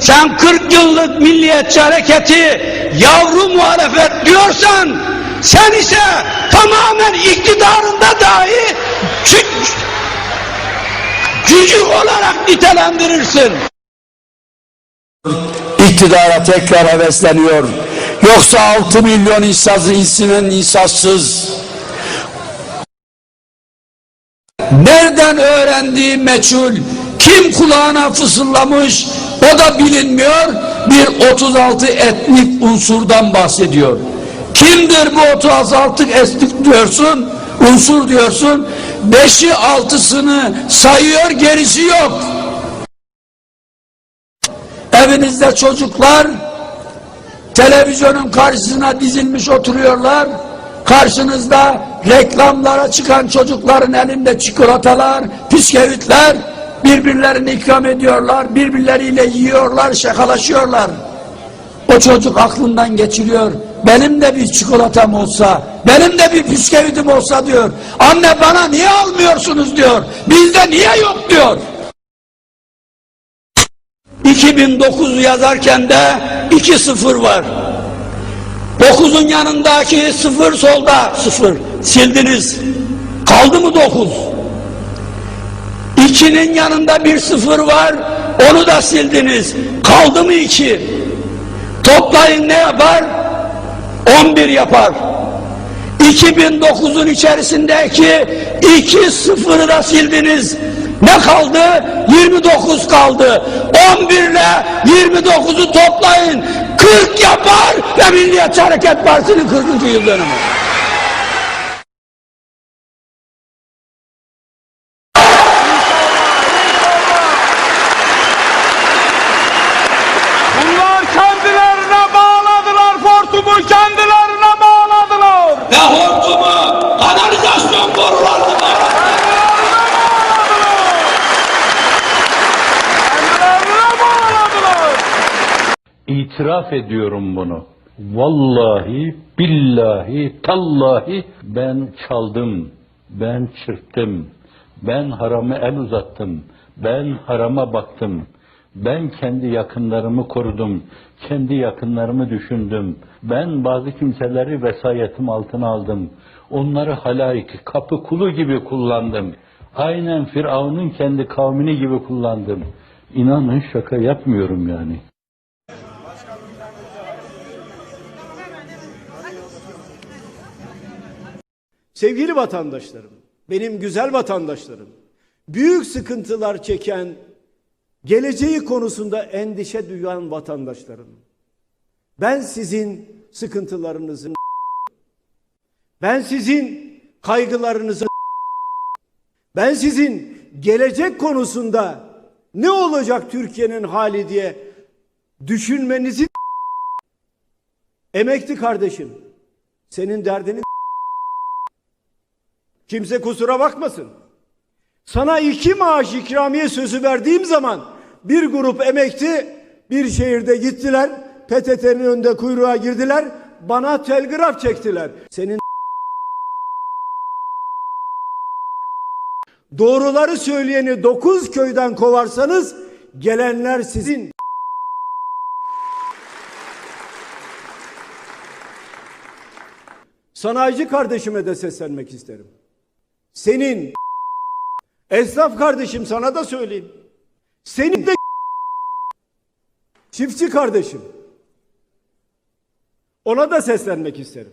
Sen 40 yıllık milliyetçi hareketi yavru muhalefet diyorsan sen ise tamamen iktidarında dahi cü- cücük olarak nitelendirirsin. iktidara tekrar hevesleniyor. Yoksa 6 milyon insası insinin insazsız. Nereden öğrendiği meçhul, kim kulağına fısıldamış o da bilinmiyor. Bir 36 etnik unsurdan bahsediyor. Kimdir bu 36 etnik diyorsun, unsur diyorsun. Beşi altısını sayıyor gerisi yok. Evinizde çocuklar televizyonun karşısına dizilmiş oturuyorlar. Karşınızda reklamlara çıkan çocukların elinde çikolatalar, bisküvitler birbirlerini ikram ediyorlar, birbirleriyle yiyorlar, şakalaşıyorlar. O çocuk aklından geçiriyor. Benim de bir çikolatam olsa, benim de bir bisküvitim olsa diyor. Anne bana niye almıyorsunuz diyor. Bizde niye yok diyor. 2009 yazarken de 2 sıfır var. 9'un yanındaki sıfır solda sıfır. Sildiniz. Kaldı mı 9? 2'nin yanında bir sıfır var. Onu da sildiniz. Kaldı mı 2? Toplayın ne yapar? 11 yapar. 2009'un içerisindeki iki sıfırı da sildiniz. Ne kaldı? 29 kaldı. 11 ile 29'u toplayın. 40 yapar ve Milliyetçi Hareket Partisi'nin 40. yıl dönümü. İtiraf ediyorum bunu. Vallahi, billahi, tallahi ben çaldım, ben çırptım, ben harama el uzattım, ben harama baktım, ben kendi yakınlarımı korudum, kendi yakınlarımı düşündüm, ben bazı kimseleri vesayetim altına aldım, onları halaik, kapı kulu gibi kullandım, aynen Firavun'un kendi kavmini gibi kullandım. İnanın şaka yapmıyorum yani. Sevgili vatandaşlarım, benim güzel vatandaşlarım, büyük sıkıntılar çeken, geleceği konusunda endişe duyan vatandaşlarım. Ben sizin sıkıntılarınızın, ben sizin kaygılarınızın, ben sizin gelecek konusunda ne olacak Türkiye'nin hali diye düşünmenizi emekli kardeşim, senin derdini Kimse kusura bakmasın. Sana iki maaş ikramiye sözü verdiğim zaman bir grup emekli bir şehirde gittiler. PTT'nin önünde kuyruğa girdiler. Bana telgraf çektiler. Senin doğruları söyleyeni dokuz köyden kovarsanız gelenler sizin. Sanayici kardeşime de seslenmek isterim. Senin esnaf kardeşim sana da söyleyeyim. Senin de çiftçi kardeşim. Ona da seslenmek isterim.